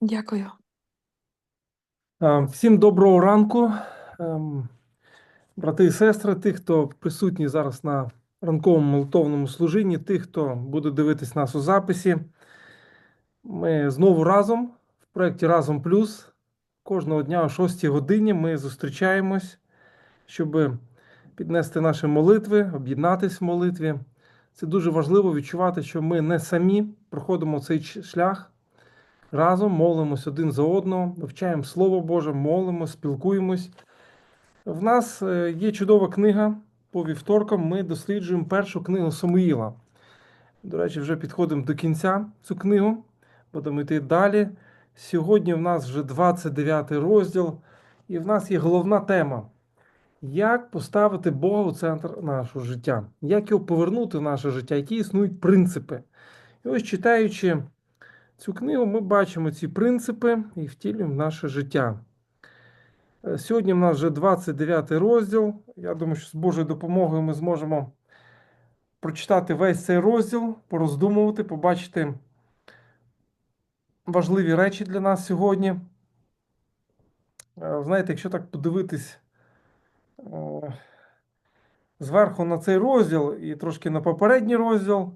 Дякую. Всім доброго ранку, ем, брати і сестри, тих, хто присутній зараз на ранковому молитовному служінні, тих, хто буде дивитись нас у записі. Ми знову разом в проєкті Разом Плюс. Кожного дня о 6 годині ми зустрічаємось, щоб піднести наші молитви, об'єднатись в молитві. Це дуже важливо відчувати, що ми не самі проходимо цей шлях. Разом молимось один за одного, вивчаємо Слово Боже, молимось, спілкуємось. В нас е, є чудова книга по вівторкам. Ми досліджуємо першу книгу Самуїла. До речі, вже підходимо до кінця цю книгу. Будемо йти далі. Сьогодні в нас вже 29 розділ, і в нас є головна тема: як поставити Бога у центр нашого життя, як його повернути в наше життя, які існують принципи. І ось читаючи цю книгу, ми бачимо ці принципи і втілюємо наше життя. Е, Сьогодні в нас вже 29 розділ. Я думаю, що з Божою допомогою ми зможемо прочитати весь цей розділ, пороздумувати, побачити важливі речі для нас сьогодні. Е, Знаєте, якщо так подивитись е, зверху на цей розділ і трошки на попередній розділ,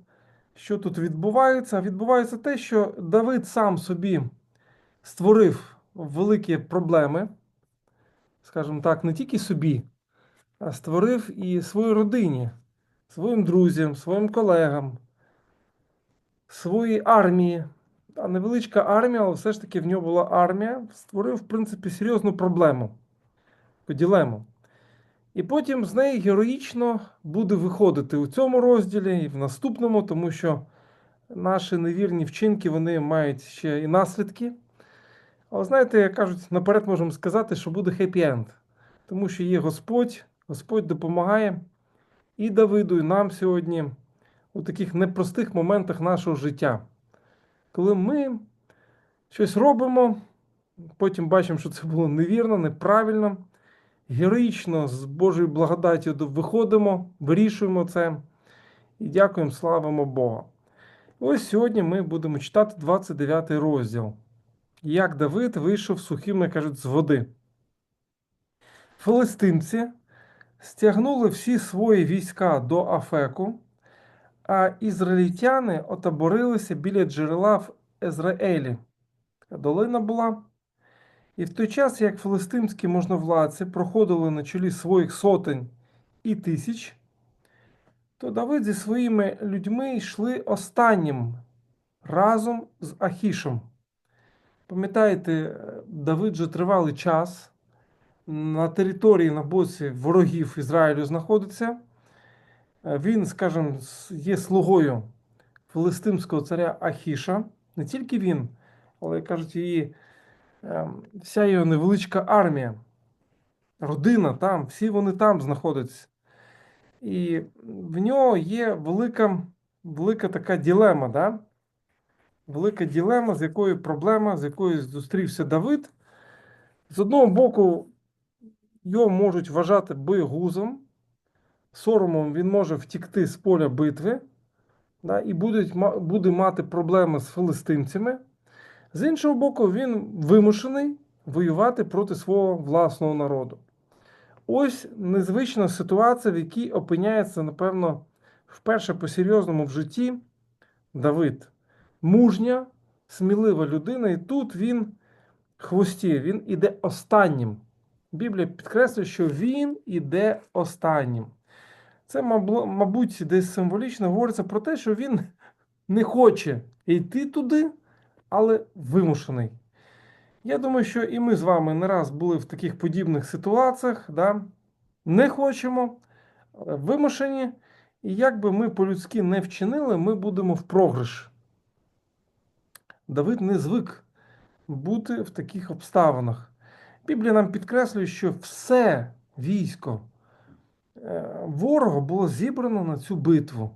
що тут відбувається? Відбувається те, що Давид сам собі створив великі проблеми, скажімо так, не тільки собі, а створив і своїй родині, своїм друзям, своїм колегам, своїй армії. А невеличка армія, але все ж таки в нього була армія, створив, в принципі, серйозну проблему, дилему. І потім з неї героїчно буде виходити у цьому розділі і в наступному, тому що наші невірні вчинки вони мають ще і наслідки. Але знаєте, як кажуть, наперед можемо сказати, що буде хеппі-енд. Тому що є Господь, Господь допомагає і Давиду, і нам сьогодні у таких непростих моментах нашого життя. Коли ми щось робимо, потім бачимо, що це було невірно, неправильно, героїчно з Божою благодаттю виходимо, вирішуємо це і дякуємо, славимо Бога. Ось сьогодні ми будемо читати 29 розділ. Як Давид вийшов сухим, як кажуть, з води. Филистимці стягнули всі свої війська до Афеку, а ізраїльтяни отаборилися біля джерела в Езраїлі. Долина була. І в той час, як филистимські можновладці проходили на чолі своїх сотень і тисяч, то Давид зі своїми людьми йшли останнім разом з Ахішем. Пам'ятаєте, Давид же тривалий час на території на боці ворогів Ізраїлю знаходиться. Е, Він, скажімо, є слугою филистимського царя Ахіша. Не тільки він, але кажуть, її вся його невеличка армія, родина там, всі вони там знаходяться. І в нього є велика, велика така ділема, да? велика ділема, з якою проблема, з якою зустрівся Давид. З одного боку, його можуть вважати боєгузом, соромом він може втікти з поля битви да, і будуть, буде мати проблеми з филистимцями. З іншого боку, він вимушений воювати проти свого власного народу. Ось незвична ситуація, в якій опиняється, напевно, вперше по-серйозному в житті Давид. Мужня, смілива людина, і тут він в хвості, він іде останнім. Біблія підкреслює, що він іде останнім. Це, мабуть, десь символічно говориться про те, що він не хоче йти туди, але вимушений. Я думаю, що і ми з вами не раз були в таких подібних ситуаціях, да? не хочемо, вимушені, і як би ми по-людськи не вчинили, ми будемо в програш. Давид не звик бути в таких обставинах. Біблія нам підкреслює, що все військо е, ворога було зібрано на цю битву.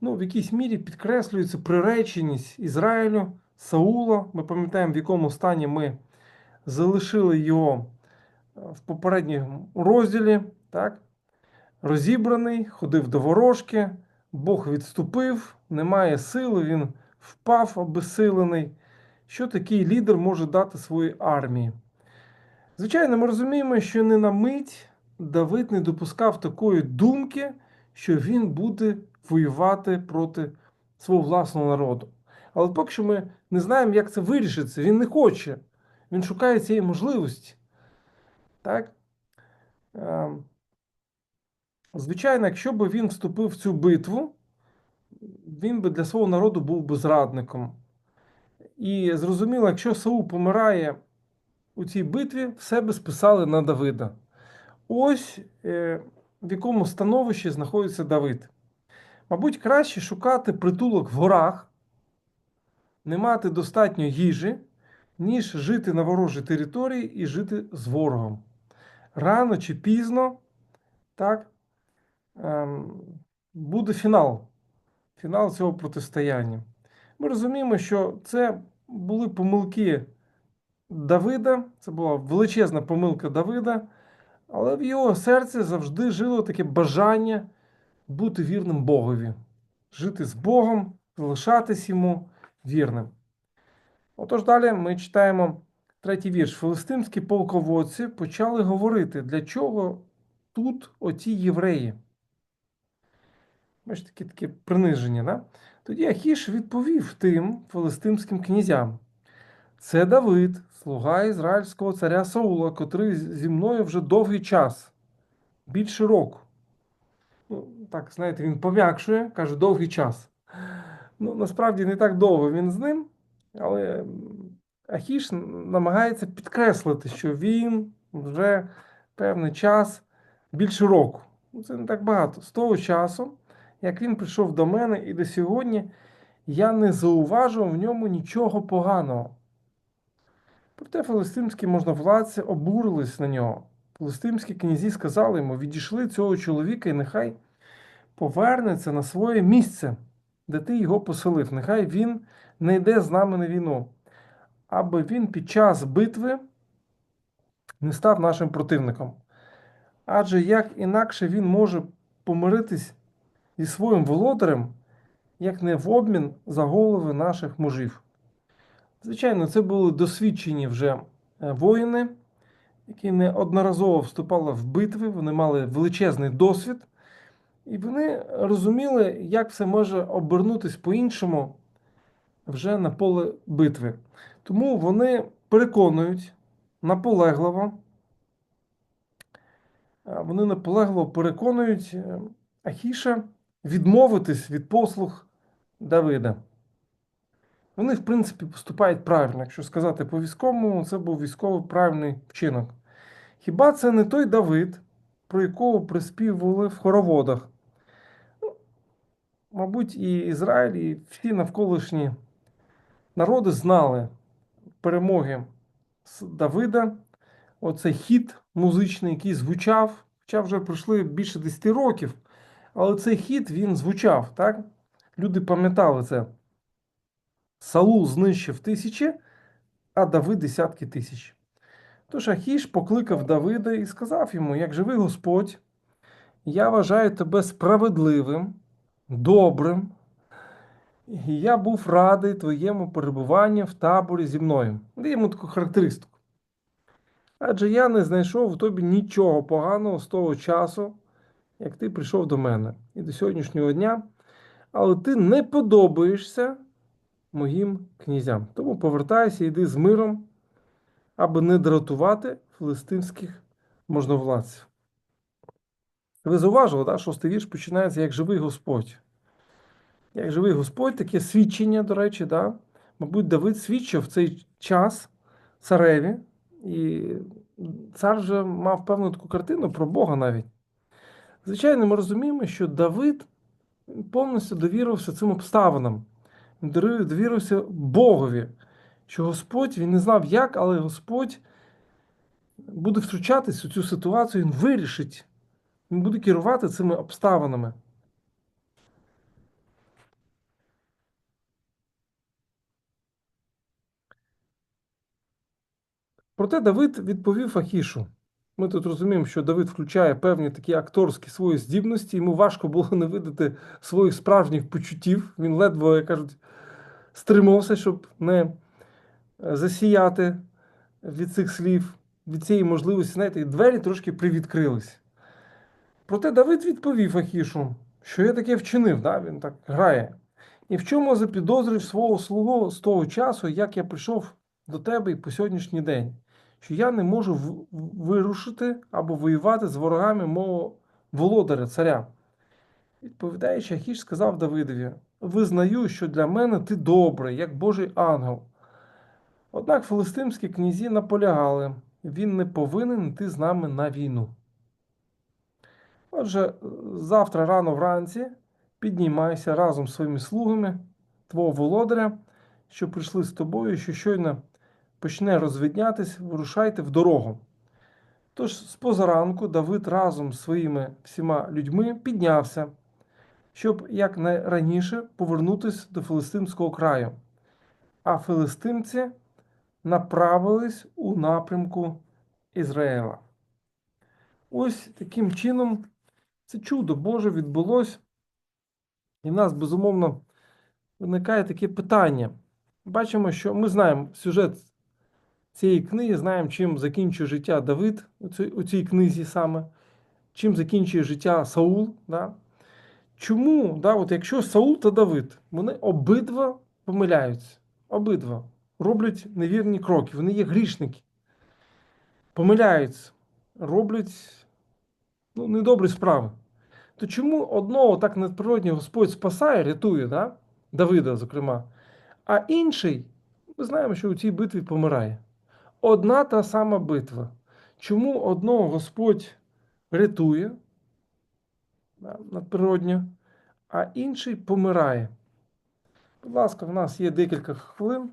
Ну, в якійсь мірі підкреслюється приреченість Ізраїлю, Саула. Ми пам'ятаємо, в якому стані ми залишили його е, в попередньому розділі. Так? Розібраний, ходив до ворожки, Бог відступив, немає сили, він впав обезсилений. що такий лідер може дати своїй армії. Звичайно, ми розуміємо, що не на мить Давид не допускав такої думки, що він буде воювати проти свого власного народу. Але поки що ми не знаємо, як це вирішиться. Він не хоче. Він шукає цієї можливості. Так? Ем, звичайно, якщо б він вступив в цю битву, він би для свого народу був би зрадником. І зрозуміло, якщо Саул помирає у цій битві, все би списали на Давида. Ось е, в якому становищі знаходиться Давид. Мабуть, краще шукати притулок в горах, не мати достатньо їжі, ніж жити на ворожій території і жити з ворогом. Рано чи пізно так, ем, буде фінал, фінал цього протистояння. Ми розуміємо, що це були помилки Давида, це була величезна помилка Давида, але в його серці завжди жило таке бажання бути вірним Богові, жити з Богом, залишатись йому вірним. Отож, далі ми читаємо третій вірш. Филистимські полководці почали говорити, для чого тут оті євреї. Бачите, таке таке приниження. Да? Тоді Ахіш відповів тим филистимським князям. Це Давид, слуга ізраїльського царя Саула, котрий зі мною вже довгий час, більше року. Ну, Так, знаєте, він пом'якшує, каже, довгий час. Ну, насправді не так довго він з ним, але Ахіш намагається підкреслити, що він вже певний час більше року. Ну, Це не так багато. З того часу, як він прийшов до мене і до сьогодні, я не зауважував в ньому нічого поганого. Проте филистимські можновладці обурились на нього. Филистимські князі сказали йому: відійшли цього чоловіка, і нехай повернеться на своє місце, де ти його поселив. Нехай він не йде з нами на війну, аби він під час битви не став нашим противником. Адже як інакше він може помиритись зі своїм володарем, як не в обмін за голови наших мужів. Звичайно, це були досвідчені вже е, воїни, які неодноразово вступали в битви, вони мали величезний досвід, і вони розуміли, як все може обернутися по-іншому вже на поле битви. Тому вони переконують наполегливо, е, вони наполегливо переконують е, Ахіша відмовитись від послуг Давида. Вони, в принципі, поступають правильно. Якщо сказати по військовому, це був військовий правильний вчинок. Хіба це не той Давид, про якого приспівували в хороводах? Ну, Мабуть, і Ізраїль, і всі навколишні народи знали перемоги Давида. Оцей хіт музичний, який звучав, хоча вже пройшли більше 10 років, але цей хіт він звучав, так? Люди пам'ятали це. Саул знищив тисячі, а Давид десятки тисяч. Тож Ахіш покликав Давида і сказав йому: Як живий Господь, я вважаю тебе справедливим, добрим, і я був радий твоєму перебуванню в таборі зі мною. Дає йому таку характеристику. Адже я не знайшов в тобі нічого поганого з того часу, як ти прийшов до мене і до сьогоднішнього дня, але ти не подобаєшся моїм князям. Тому повертайся, йди з миром, аби не дратувати филистимських можновладців. Ви зауважили, да? шостий вірш починається як живий Господь. Як живий Господь, таке свідчення, до речі, да? мабуть, Давид свідчив в цей час цареві, і цар вже мав певну таку картину про Бога навіть. Звичайно, ми розуміємо, що Давид повністю довірився цим обставинам довірився Богові, що Господь він не знав як, але Господь буде втручатись у цю ситуацію, Він вирішить, Він буде керувати цими обставинами. Проте Давид відповів Ахішу. Ми тут розуміємо, що Давид включає певні такі акторські свої здібності, йому важко було не видати своїх справжніх почуттів. Він ледве, як кажуть, стримався, щоб не засіяти від цих слів, від цієї можливості, знаєте, і двері трошки привідкрились. Проте Давид відповів Ахішу, що я таке вчинив, да? він так грає. І в чому запідозрив свого слугу з того часу, як я прийшов до тебе і по сьогоднішній день, що я не можу вирушити або воювати з ворогами мого володаря, царя. Відповідаючи, Ахіш сказав Давидові: Визнаю, що для мене ти добрий, як Божий ангел. Однак филистимські князі наполягали, він не повинен йти з нами на війну. Отже, завтра рано вранці піднімайся разом з своїми слугами, твого володаря, що прийшли з тобою, що щойно почне розвиднятись, вирушайте в дорогу. Тож з позаранку Давид разом з своїми всіма людьми піднявся, щоб якнайраніше повернутися до Филистимського краю. А филистимці направились у напрямку Ізраїла. Ось таким чином це чудо Боже відбулось. І в нас, безумовно, виникає таке питання. Бачимо, що ми знаємо сюжет цієї книги, знаємо, чим закінчує життя Давид у цій, книзі саме, чим закінчує життя Саул. Да? Чому, да, от якщо Саул та Давид, вони обидва помиляються, обидва роблять невірні кроки, вони є грішники, помиляються, роблять ну, недобрі справи. То чому одного так надприродньо Господь спасає, рятує, да? Давида, зокрема, а інший, ми знаємо, що у цій битві помирає. Одна та сама битва. Чому одного Господь рятує да, надприродньо, а інший помирає? Будь ласка, в нас є декілька хвилин.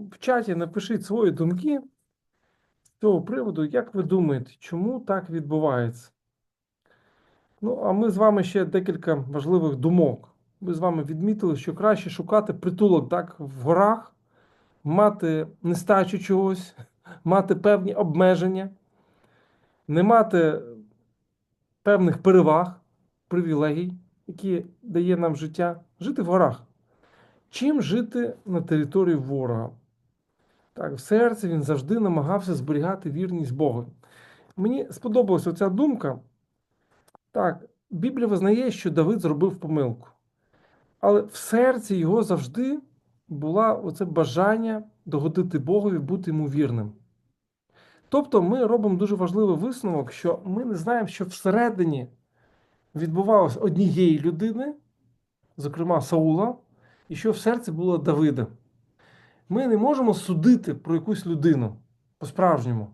В чаті напишіть свої думки з цього приводу, як ви думаєте, чому так відбувається? Ну, а ми з вами ще декілька важливих думок. Ми з вами відмітили, що краще шукати притулок так, в горах, мати нестачу чогось, мати певні обмеження, не мати певних переваг, привілегій, які дає нам життя, жити в горах. Чим жити на території ворога? Так, в серці він завжди намагався зберігати вірність Богу. Мені сподобалася ця думка. Так, Біблія визнає, що Давид зробив помилку. Але в серці його завжди була оце бажання догодити Богові, бути йому вірним. Тобто ми робимо дуже важливий висновок, що ми не знаємо, що всередині відбувалось однієї людини, зокрема Саула, і що в серці було Давида. Ми не можемо судити про якусь людину по-справжньому.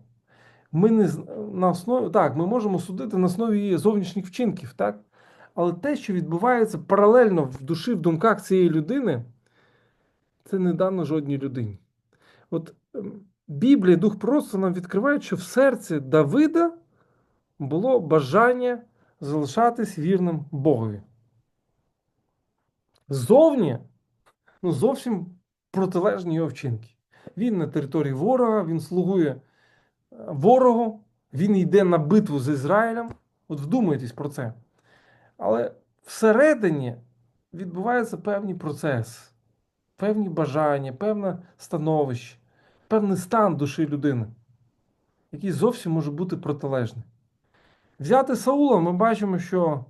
Ми не на основі так, ми можемо судити на основі її зовнішніх вчинків, так? Але те, що відбувається паралельно в душі, в думках цієї людини, це не дано жодній людині. От ем, Біблія, Дух Просто нам відкриває, що в серці Давида було бажання залишатись вірним Богові. Зовні ну, зовсім протилежні його вчинки. Він на території ворога, він слугує е, ворогу, він йде на битву з Ізраїлем. От вдумайтесь про це. Але всередині відбувається певний процес, певні бажання, певне становище, певний стан душі людини, який зовсім може бути протилежний. Взяти Саула, ми бачимо, що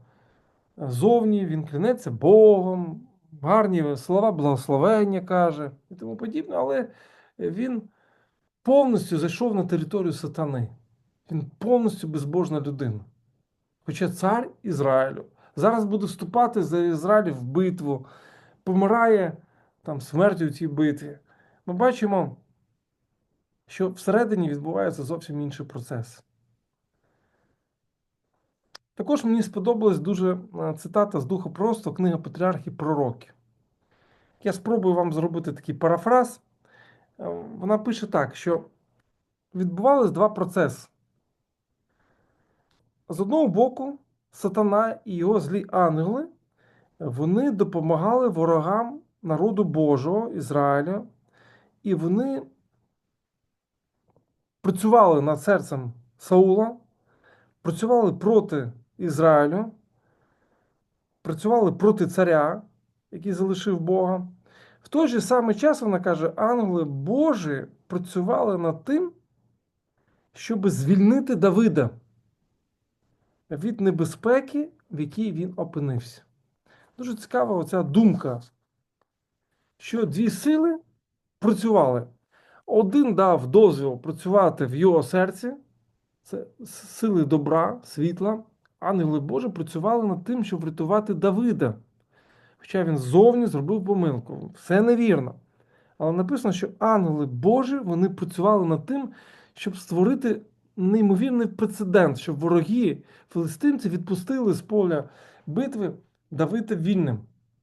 зовні він клянеться Богом, гарні слова благословення каже і тому подібне, але він повністю зайшов на територію сатани. Він повністю безбожна людина. Хоча цар Ізраїлю зараз буде вступати за Ізраїль в битву, помирає там смертю у цій битві. Ми бачимо, що всередині відбувається зовсім інший процес. Також мені сподобалась дуже е, цитата з Духа Просто, книга Патріархів Пророки. Я спробую вам зробити такий парафраз. Е, Вона пише так, що відбувались два процеси. З одного боку, сатана і його злі ангели вони допомагали ворогам народу Божого Ізраїля, і вони працювали над серцем Саула, працювали проти Ізраїлю, працювали проти царя, який залишив Бога. В той же самий час вона каже, ангели Божі працювали над тим, щоб звільнити Давида від небезпеки, в якій він опинився. Дуже цікава оця думка, що дві сили працювали. Один дав дозвіл працювати в його серці, це сили добра, світла. Ангели Божі працювали над тим, щоб врятувати Давида. Хоча він ззовні зробив помилку. Все невірно. Але написано, що ангели Божі вони працювали над тим, щоб створити неймовірний прецедент, щоб вороги филистимці відпустили з поля битви Давида вільним,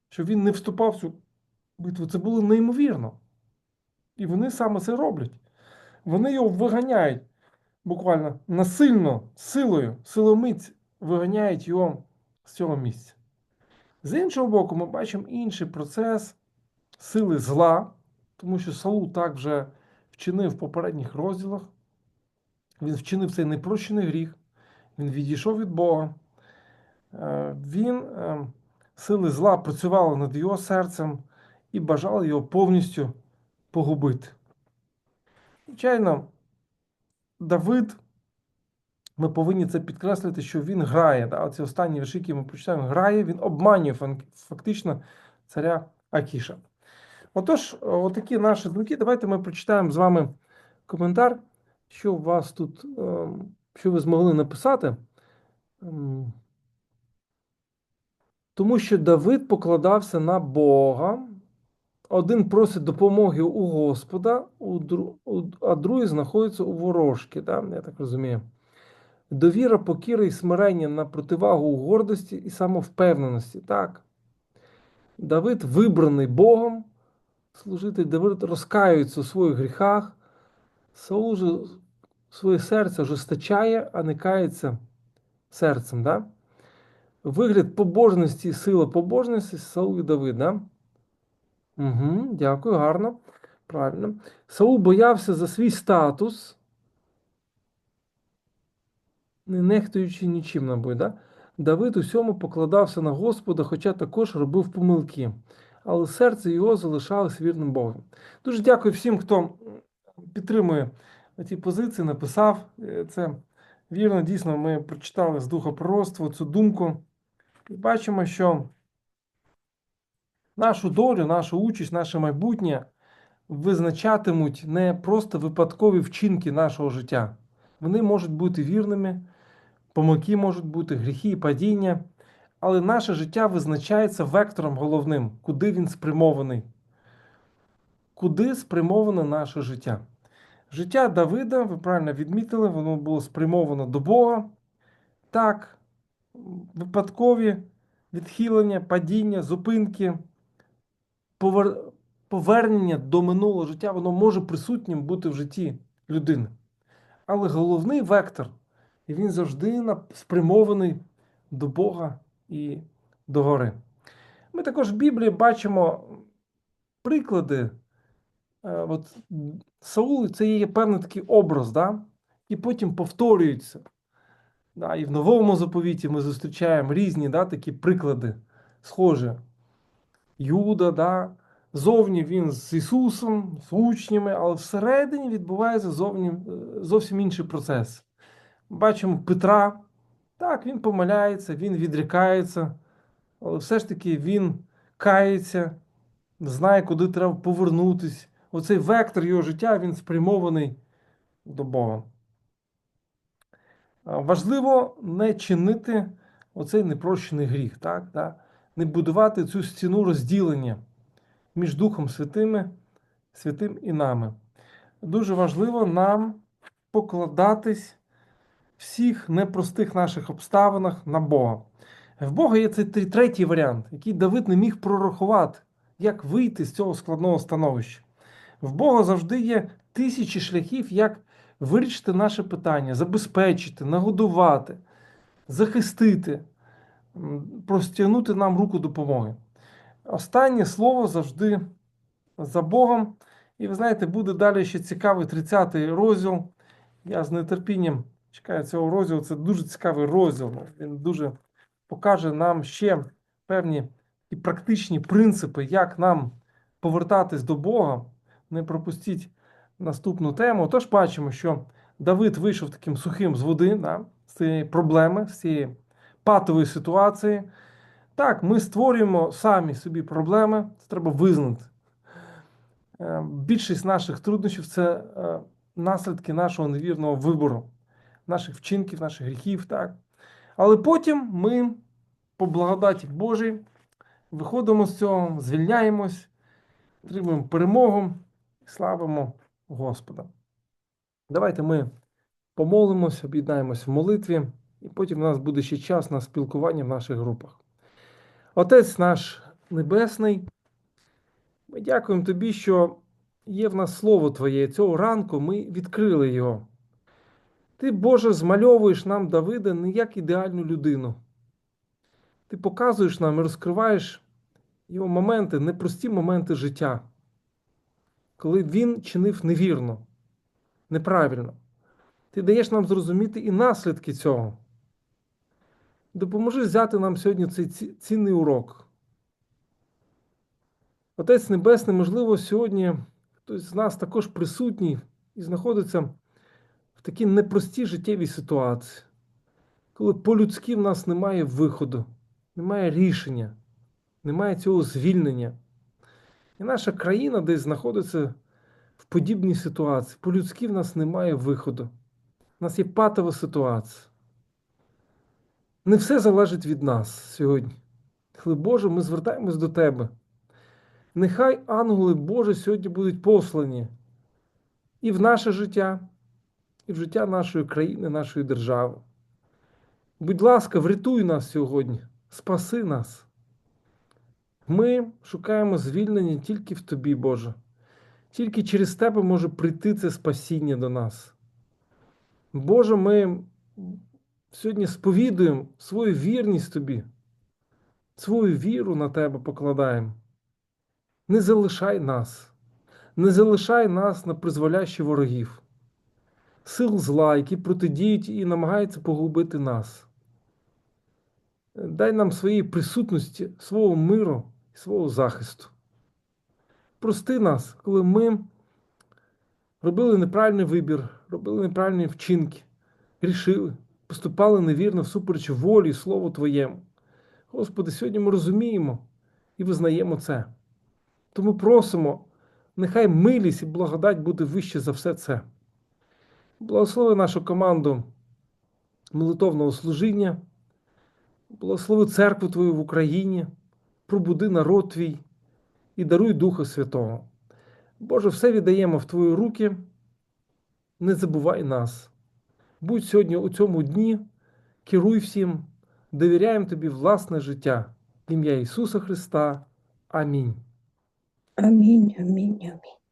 щоб він не вступав в цю битву. Це було неймовірно. І вони саме це роблять. Вони його виганяють буквально насильно, силою, силомиць виганяють його з цього місця. З іншого боку, ми бачимо інший процес сили зла, тому що Саул так вже вчинив в попередніх розділах. Він вчинив цей непрощений гріх, він відійшов від Бога. Е, Він, е, сили зла, працювали над його серцем і бажали його повністю погубити. Звичайно, Давид, ми повинні це підкреслити, що він грає. Да? Оці останні вірші, які ми прочитаємо, грає, він обманює фактично царя Акіша. Отож, отакі наші думки. Давайте ми прочитаємо з вами коментар, що у вас тут, ем, що ви змогли написати. Ем, Тому що Давид покладався на Бога. Один просить допомоги у Господа, а другий знаходиться у ворожки. Да? Я так розумію. Довіра, покіра і смирення на противагу гордості і самовпевненості. Так. Давид вибраний Богом, служитель Давид розкаюється у своїх гріхах, Саул же своє серце ожесточає, а не кається серцем. Да? Вигляд побожності і сила побожності Саул і Давид. Да? Угу, дякую, гарно. Правильно. Саул боявся за свій статус, не нехтуючи нічим, мабуть. Да? Давид усьому покладався на Господа, хоча також робив помилки, але серце його залишалось вірним Богом. Дуже дякую всім, хто підтримує ці позиції, написав. Е, Це вірно, дійсно, ми прочитали з духа пророцтва цю думку. І бачимо, що нашу долю, нашу участь, наше майбутнє визначатимуть не просто випадкові вчинки нашого життя. Вони можуть бути вірними, помилки можуть бути, гріхи і падіння, але наше життя визначається вектором головним, куди він спрямований. Куди спрямоване наше життя? Життя Давида, ви правильно відмітили, воно було спрямовано до Бога. Так, випадкові відхилення, падіння, зупинки, повер... повернення до минулого життя, воно може присутнім бути в житті людини. Але головний вектор, і він завжди спрямований до Бога і до гори. Ми також в Біблії бачимо приклади. Е, От Саул це є певний такий образ, да? і потім повторюється. Да? І в новому заповіті ми зустрічаємо різні да, такі приклади, схожі. Юда, да? зовні він з Ісусом, з учнями, але всередині відбувається зовні, е, зовсім інший процес. Бачимо Петра, так, він помиляється, він відрікається, але все ж таки він кається, знає, куди треба повернутись. Оцей вектор його життя він спрямований до Бога. Важливо не чинити оцей непрощений гріх, так? Да? не будувати цю стіну розділення між Духом Святими, Святим і нами. Дуже важливо нам покладатись всіх непростих наших обставинах на Бога. В Бога є цей третій варіант, який Давид не міг прорахувати, як вийти з цього складного становища. В Бога завжди є тисячі шляхів, як вирішити наше питання, забезпечити, нагодувати, захистити, простягнути нам руку допомоги. Останнє слово завжди за Богом. І ви знаєте, буде далі ще цікавий 30-й розділ. Я з нетерпінням чекаю цього розділу. Це дуже цікавий розділ. Він дуже покаже нам ще певні і практичні принципи, як нам повертатись до Бога, не пропустіть наступну тему. Тож бачимо, що Давид вийшов таким сухим з води, да, з цієї проблеми, з цієї патової ситуації. Так, ми створюємо самі собі проблеми, це треба визнати. Е, Більшість наших труднощів це е, наслідки нашого невірного вибору, наших вчинків, наших гріхів. Так? Але потім ми, по благодаті Божій, виходимо з цього, звільняємось, отримуємо перемогу і славимо Господа. Давайте ми помолимось, об'єднаємось в молитві, і потім у нас буде ще час на спілкування в наших групах. Отець наш Небесний, ми дякуємо Тобі, що є в нас Слово Твоє. Цього ранку ми відкрили його. Ти, Боже, змальовуєш нам Давида не як ідеальну людину. Ти показуєш нам і розкриваєш його моменти, непрості моменти життя, коли він чинив невірно, неправильно. Ти даєш нам зрозуміти і наслідки цього. Допоможи взяти нам сьогодні цей цінний урок. Отець Небесний, можливо, сьогодні хтось з нас також присутній і знаходиться в такій непростій життєвій ситуації, коли по-людськи в нас немає виходу, немає рішення, немає цього звільнення. І наша країна десь знаходиться в подібній ситуації. По-людськи в нас немає виходу. У нас є патова ситуація. Не все залежить від нас сьогодні. Але Боже, ми звертаємось до Тебе. Нехай ангели Божі сьогодні будуть послані і в наше життя, і в життя нашої країни, нашої держави. Будь ласка, врятуй нас сьогодні, спаси нас. Ми шукаємо звільнення тільки в Тобі, Боже. Тільки через Тебе може прийти це спасіння до нас. Боже, ми сьогодні сповідуємо свою вірність Тобі, свою віру на Тебе покладаємо. Не залишай нас, не залишай нас на призволяще ворогів, сил зла, які протидіють і намагаються погубити нас. Дай нам своєї присутності, свого миру і свого захисту. Прости нас, коли ми робили неправильний вибір, робили неправильні вчинки, грішили, поступали невірно всупереч волі і Слову Твоєму. Господи, сьогодні ми розуміємо і визнаємо це. Тому просимо, нехай милість і благодать буде вище за все це. Благослови нашу команду молитовного служіння, благослови церкву Твою в Україні, пробуди народ Твій і даруй Духа Святого. Боже, все віддаємо в Твої руки. Не забувай нас. Будь сьогодні у цьому дні, керуй всім, довіряємо Тобі власне життя. В ім'я Ісуса Христа. Амінь. Амінь, амінь, амінь.